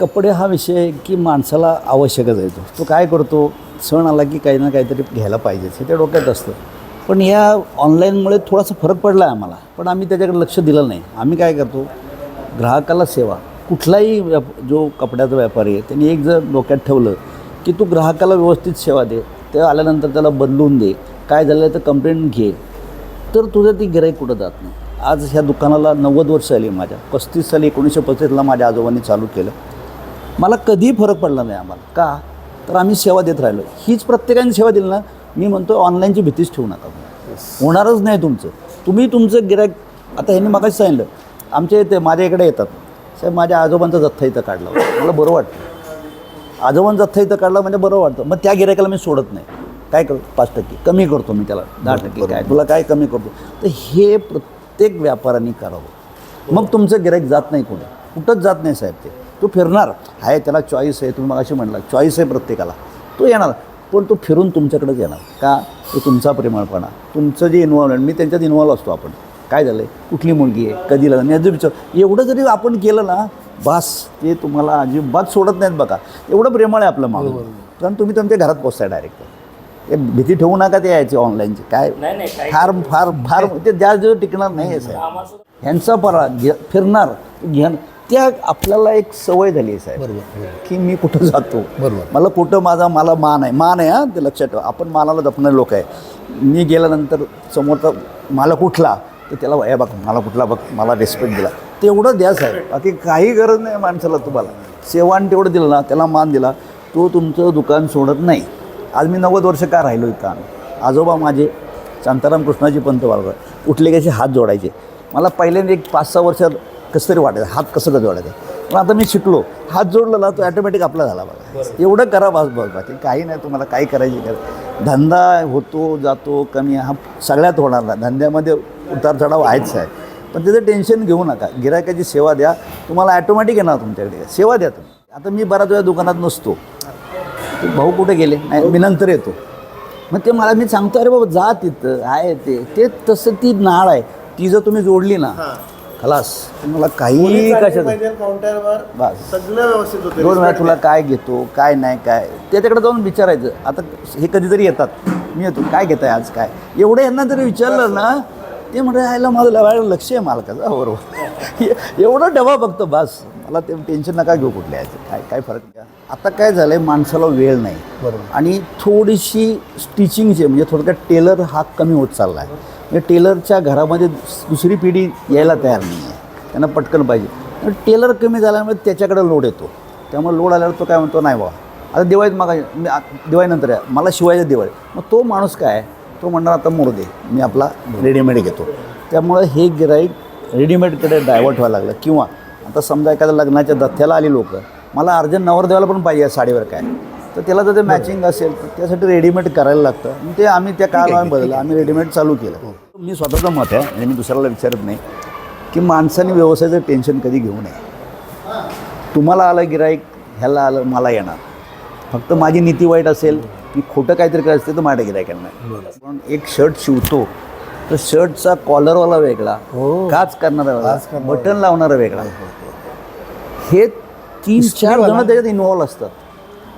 कपडे हा विषय आहे की माणसाला आवश्यकच आहे तो. तो काय करतो? सण आला की काही ना काहीतरी घ्यायला पाहिजेच हे त्या डोक्यात असतं. पण या ऑनलाईनमुळे थोडासा फरक पडला आहे आम्हाला. पण आम्ही त्याच्याकडे लक्ष दिलं नाही. आम्ही काय करतो? ग्राहकाला सेवा. कुठलाही व्याप जो कपड्याचा व्यापारी आहे त्यांनी एक जर डोक्यात ठेवलं की तू ग्राहकाला व्यवस्थित सेवा दे ते आल्यानंतर त्याला बदलून दे काय झालं तर कंप्लेंट घे तर तुझं ती गिराईक कुठं जात नाही. आज ह्या दुकानाला नव्वद वर्ष आली माझ्या. पस्तीस साली एकोणीसशे पस्तीसला माझ्या आजोबांनी चालू केलं. मला कधीही फरक पडला नाही आम्हाला. का? तर आम्ही सेवा देत राहिलो. हीच प्रत्येकाने सेवा दिली ना मी म्हणतो ऑनलाईनची भीतीच ठेवू नका. होणारच नाही तुमचं. तुम्ही तुमचं गिराईक आता ह्यांनी मगाशी सांगितलं आमच्या इथे माझ्या इकडे येतात. साहेब माझ्या आजोबांचा जथ्था इथं काढला. मला बरं वाटतं आजोबांचा जथ्था इथं काढला म्हणजे बरं वाटतं. मग त्या गिरायकाला मी सोडत नाही. काय करतो पाच टक्के. कमी करतो मी त्याला. दहा टक्के काय? तुला काय कमी करतो? तर हे प्रत्येक व्यापाऱ्यांनी करावं. मग तुमचं गिराईक जात नाही कुठे कुठंच जात नाही साहेब ते. तो फिरणार. आहे त्याला चॉईस आहे. तुम्ही मगाशी म्हटला चॉईस आहे प्रत्येकाला. तो येणार. पण तो फिरून तुमच्याकडेच येणार. का? तो तुमचा प्रेमळपणा. तुमचं जे इन्व्हॉल्वमेंट मी त्यांच्यात इन्व्हॉल्व असतो आपण. काय झालं आहे कुठली मुलगी आहे? कधी लग्न याचं विचार. एवढं जरी आपण केलं ना बास ते तुम्हाला अजिबात सोडत नाहीत बघा. एवढं प्रेमळ आहे आपलं माणूस. कारण तुम्ही तुमच्या घरात पोचताय डायरेक्ट एक भीती ठेवू नका ते यायची ऑनलाईनची काय? नाही नाही काही फार फार फार ते दिवस टिकणार नाही आहे साहेब. ह्यांचा परा घे फिरणार. घेण त्या आपल्याला एक सवय झाली आहे साहेब. बरोबर. की मी कुठं जातो? बरोबर. मला कुठं माझा मला मान आहे? मान आहे हां? ते लक्षात ठेवा. आपण मानाला जपणारे लोक आहे. मी गेल्यानंतर समोरचा मला कुठला तर त्याला हे बघ मला कुठला बघ मला रिस्पेक्ट दिला. तेवढं द्या साहेब. बाकी काही गरज नाही माणसाला तुम्हाला. सेवान तेवढं दिलं ना त्याला मान दिला. तो तुमचं दुकान सोडत नाही. आज मी नव्वद वर्ष का राहिलो इथं आजोबा माझे शांताराम कृष्णाजी पंत वाळकर उठले की असे हात जोडायचे. मला पहिल्यांदा एक पाच सहा वर्षात कसं तरी वाटायचं हात कसं कसं जोडायचं पण आता मी शिकलो हात जोडला ना तो ॲटोमॅटिक आपला झाला बघा. एवढं करा बस बस बाकी काही नाही तुम्हाला काही करायची गरज धंदा होतो जातो कमी हा सगळ्यात होणार नाही. धंद्यामध्ये उतार चढाव आहेच आहे. पण त्याचं टेन्शन घेऊ नका. गिरायकाची सेवा द्या. तुम्हाला ॲटोमॅटिक येणार तुमच्याकडे. सेवा द्या तुम्ही. आता मी बऱ्याच वेळा दुकानात नसतो. भाऊ कुठे गेले? नाही मी नंतर येतो. मग ते मला मी सांगतो अरे बाबा जा तिथं. आहे ते. ते तसं ती नाळ आहे. ती जर तुम्ही जोडली ना खलास. तुम्हाला काही काउंटरवर बस. सगळं व्यवस्थित होते. दोन वेळा तुला काय घेतो काय नाही काय? त्याच्याकडे जाऊन विचारायचं. आता हे कधीतरी येतात. मी येतो. काय घेताय आज काय? एवढं यांना जरी विचारलं ना ते म्हणते आयला माझं लवायला लक्ष आहे मालकाचं. हो, बरोबर. एवढं डबा बघतो बस. मला ते टेन्शन नका घेऊ कुठल्या याचं. काय काय फरक नाही. आता काय झालं आहे माणसाला वेळ नाही. बरोबर. आणि थोडीशी स्टिचिंगची म्हणजे थोडक्यात टेलर हा कमी होत चालला आहे म्हणजे टेलरच्या घरामध्ये दुसरी पिढी यायला तयार नाही आहे. त्यांना पटकन पाहिजे. टेलर कमी झाल्यामुळे त्याच्याकडे लोड येतो. त्यामुळे लोड आल्यावर तो काय म्हणतो नाही बाबा आता दिवाळीत मग दिवाळीनंतर आहे मला शिवायचं दिवाळी. मग तो माणूस काय तो म्हणणार आता मोर दे. मी आपला रेडीमेड घेतो. त्यामुळं हे गिराईक रेडीमेडकडे डायव्हर्ट व्हायला लागलं. किंवा आता समजा एखाद्या लग्नाच्या दथ्याला आली लोक मला अर्जंट नवरदेवाला पण पाहिजे साडीवर काय? तर त्याला जर ते मॅचिंग असेल तर त्यासाठी रेडीमेड करायला लागतं. आणि ते आम्ही त्या काळामध्ये बदललं. आम्ही रेडीमेड चालू केलं. मी स्वतःचं मत आहे म्हणजे मी दुसऱ्याला विचारत नाही की माणसाने व्यवसायाचं टेन्शन कधी घेऊ नये. तुम्हाला आलं गिराईक ह्याला आलं मला येणार. फक्त माझी नीती वाईट असेल मी खोटं काहीतरी करायचं असेल तर माझ्या गिरायकांना पण एक शर्ट शिवतो. तर शर्टचा कॉलरवाला वेगळा हो. काच करणारा वेगळा बटन लावणारा वेगळा. हे तीन चार जण त्याच्यात इन्व्हॉल्व असतात.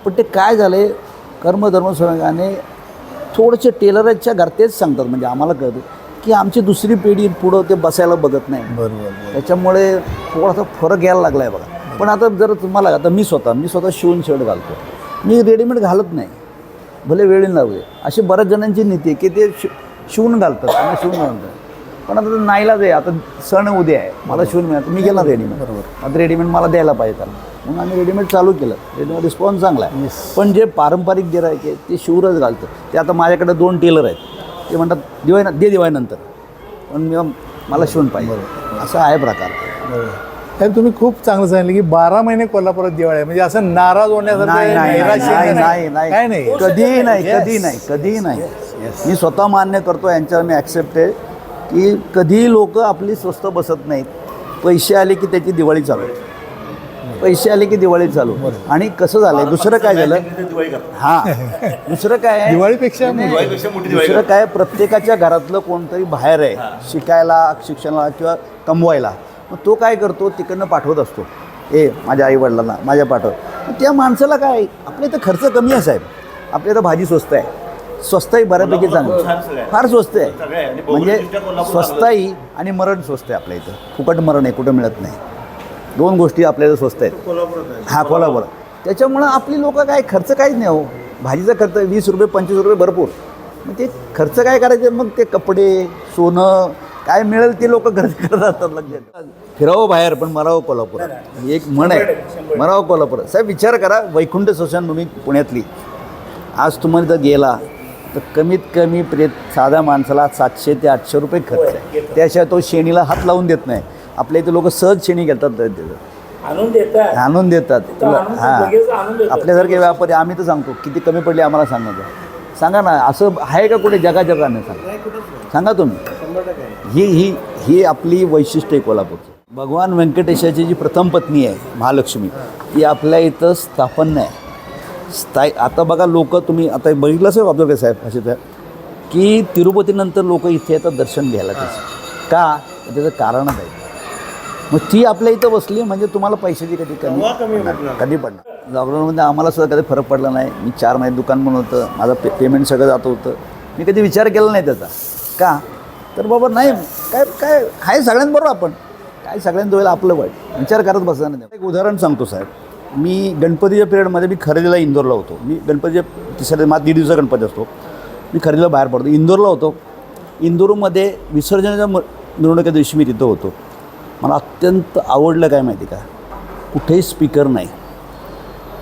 पण ते काय झाले कर्मधर्म संघाने थोडंसे टेलरच्या घर तेच सांगतात. म्हणजे आम्हाला कळतं की आमची दुसरी पिढी पुढं ते बसायला बघत नाही. बरोबर त्याच्यामुळे थोडासा फरक यायला लागला आहे बघा. पण आता जर तुम्हाला आता मी स्वतः मी स्वतः शिवून शर्ट घालतो. मी रेडीमेड घालत नाही. भले वेळी लावले अशी बऱ्याच जणांची नीती आहे की ते शि शिवून घालतात. त्यांना शिवून घालतात. पण आता नाईलाज आहे आता सण उद्या आहे. मला शिवून मिळतं मी गेला रेडीमेड बरोबर. आता रेडीमेड मला द्यायला पाहिजे त्याला. म्हणून आम्ही रेडीमेड चालू केलं. रेडीमेड रिस्पॉन्स चांगला आहे. पण जे पारंपरिक गिरायक आहे ते शिवरच घालतं. ते आता माझ्याकडे दोन टेलर आहेत. ते म्हणतात दिवाळी दे दिवाळीनंतर. पण मी मला शिवून पाहिजे. असा आहे प्रकार. बरोबर. साहेब तुम्ही खूप चांगलं सांगितलं की बारा महिने कोल्हापुरात दिवाळी आहे. म्हणजे असं नाराज होण्यासारखं नाही नाही नैराश्य नाही नाही. नाही. काय नाही? कधीही नाही. कधीही नाही कधीही नाही. मी स्वतः मान्य करतो यांच्यावर मी ॲक्सेप्ट आहे. की कधीही लोक आपली स्वस्त बसत नाहीत. पैसे आले की त्याची दिवाळी चालू. पैसे आले की दिवाळी चालू. आणि कसं झालंय दुसरं काय झालं? हां. दुसरं काय आहे? दिवाळीपेक्षा दुसरं काय प्रत्येकाच्या घरातलं कोणतरी बाहेर आहे शिकायला शिक्षणाला किंवा कमवायला. मग तो काय करतो? तिकडनं पाठवत असतो. ए माझ्या आईवडिलांना माझ्या पाठव त्या माणसाला काय? आपल्या इथं खर्च कमी आहे साहेब. आपल्या इथं भाजी स्वस्त आहे. स्वस्तही बऱ्यापैकी चांगली. फार स्वस्त आहे. म्हणजे स्वस्ताई आणि मरण स्वस्त आहे आपल्या इथं. फुकट मरण आहे कुठं मिळत नाही. दोन गोष्टी आपल्याला स्वस्त आहेत. हा कोल्हापूर त्याच्यामुळं आपली लोक काय खर्च काहीच नाही हो. भाजीचा खर्च वीस रुपये पंचवीस रुपये भरपूर. मग ते खर्च काय करायचे? मग ते कपडे सोनं काय मिळेल ते लोक खर्च करत असतात लक्षात फिरावं बाहेर पण मरावं कोल्हापूर ही एक म्हण आहे. मरावं कोल्हापूर साहेब विचार करा वैकुंठ स्मशानभूमी पुण्यातली. आज तुम्हाला जर गेला. तर कमीत कमी प्रेत साध्या माणसाला सातशे ते आठशे रुपये खर्च आहे. त्याशिवाय तो शेणीला हात लावून देत नाही. आपल्या इथे लोक सहज शेणी घेतात. आणून देतात. आणून देतात. हां. आपल्यासारखे व्यापारी आम्ही तर सांगतो किती कमी पडले आम्हाला सांगा जरा. सांगा ना असं आहे का कुठे जगा जगाने सांगा. सांगा तुम्ही. ही ही ही आपली वैशिष्ट्य आहे कोल्हापूरची. भगवान व्यंकटेशाची जी प्रथम पत्नी आहे महालक्ष्मी ती आपल्या इथं स्थापन आहे स्थायी आता बघा लोक तुम्ही आता बघितलं असेल ऑब्झर्व साहेब असे तर की तिरुपतीनंतर लोक इथे येतात दर्शन घ्यायला त्याचं का? त्याचं कारणच आहे. मग ती आपल्या इथं बसली म्हणजे तुम्हाला पैशाची कधी कमी. कधी पडणार? लॉकडाऊनमध्ये आम्हाला सुद्धा कधी फरक पडला नाही. मी चार महिने दुकान पण होतं माझं पे पेमेंट सगळं जात होतं. मी कधी विचार केला नाही त्याचा. का? तर बाबा नाही काय काय आहे सगळ्यांबरोबर आपण. काय सगळ्यांचं होईल आपलं वाईट. विचार करत बसा नाही. एक उदाहरण सांगतो साहेब. मी गणपतीच्या पिरियडमध्ये मी खरेदीला इंदोरला होतो. मी गणपतीच्या तिसऱ्या माझा दीड दिवसा गणपती असतो. मी खरेदीला बाहेर पडतो. इंदोरला होतो. इंदोरमध्ये विसर्जनाच्या म- मिरवणुकीच्या दिवशी मी तिथं होतो. मला अत्यंत आवडलं काय माहिती का? कुठेही स्पीकर नाही.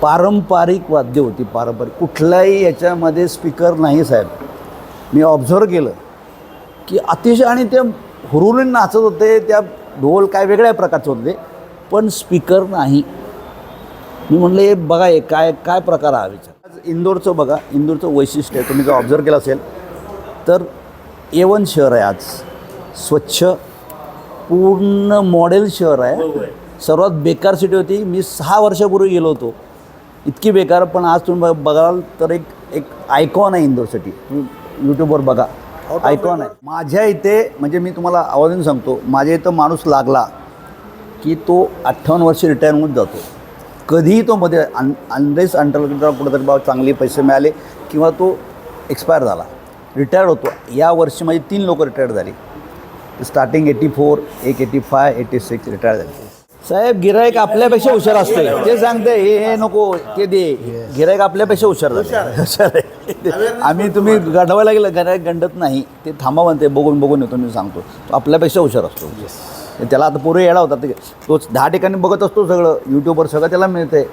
पारंपरिक वाद्य होती पारंपरिक. कुठल्याही याच्यामध्ये स्पीकर नाही साहेब. मी ऑब्झर्व केलं की अतिशय आणि ते हुरुरून नाचत होते त्या ढोल काय वेगळ्या प्रकारचे होते पण स्पीकर नाही. मी म्हणलं हे बघा हे काय काय प्रकार हा विचार. आज इंदोरचं बघा इंदोरचं वैशिष्ट्य आहे तुम्ही जर ऑब्झर्व केलं असेल तर ए वन शहर आहे आज. स्वच्छ पूर्ण मॉडेल शहर आहे. सर्वात बेकार सिटी होती. मी सहा वर्षापूर्वी गेलो होतो. इतकी बेकार पण आज तुम्ही बघ- बघाल तर एक एक आयकॉन आहे इंदोर सिटी तुम्ही यूट्यूबवर बघा. आयकॉन आहे. माझ्या इथे म्हणजे मी तुम्हाला आवाजाने सांगतो माझ्या इथं माणूस लागला की तो अठ्ठावन्न वर्ष रिटायर होऊन जातो. कधीही तो मध्ये अन अनलेस अंटर कुठेतरी बाबा चांगले पैसे मिळाले किंवा तो एक्सपायर झाला रिटायर्ड होतो. या वर्षी माझी तीन लोक रिटायर्ड झाली. स्टार्टिंग एटी फोर एक eighty five eighty six retire झाले. साहेब गिरायक आपल्यापेक्षा हुशार असते ते सांगते हे हे नको ते दे. गिरायक आपल्यापेक्षा हुशार हुशार आहे. आम्ही तुम्ही गंडवायला गेलं गिरायक गंडत नाही. ते थांबा म्हणते बघून बघून येतो मी सांगतो. तो आपल्यापेक्षा हुशार असतो. त्याला आता पुरे येडा होता ते तोच दहा ठिकाणी बघत असतो सगळं. यूट्यूबवर सगळं त्याला मिळतंय.